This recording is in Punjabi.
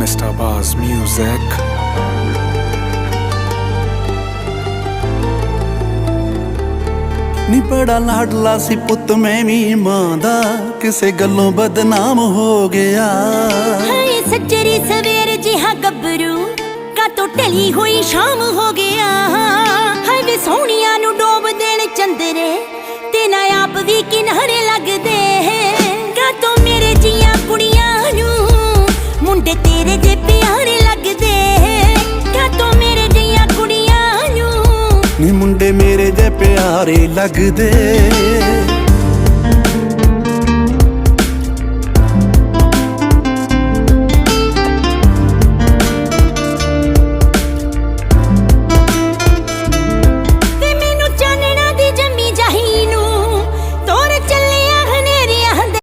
Mr. Buzz Music. ਨੀ ਬੜਾ ਲਾਡਲਾ ਸੀ ਪੁੱਤ ਮੈਂ ਵੀ ਮਾਂ ਦਾ ਕਿਸੇ ਗੱਲੋਂ ਬਦਨਾਮ ਹੋ ਗਿਆ ਹਾਏ ਸੱਜਰੀ ਸਵੇਰ ਜਿਹਾ ਗੱਭਰੂ ਕਾਤੋਂ ਢਲੀ ਹੋਈ ਸ਼ਾਮ ਨੀ ਮੁੰਡੇ ਮੇਰੇ ਜੇ ਪਿਆਰੇ ਲੱਗਦੇ।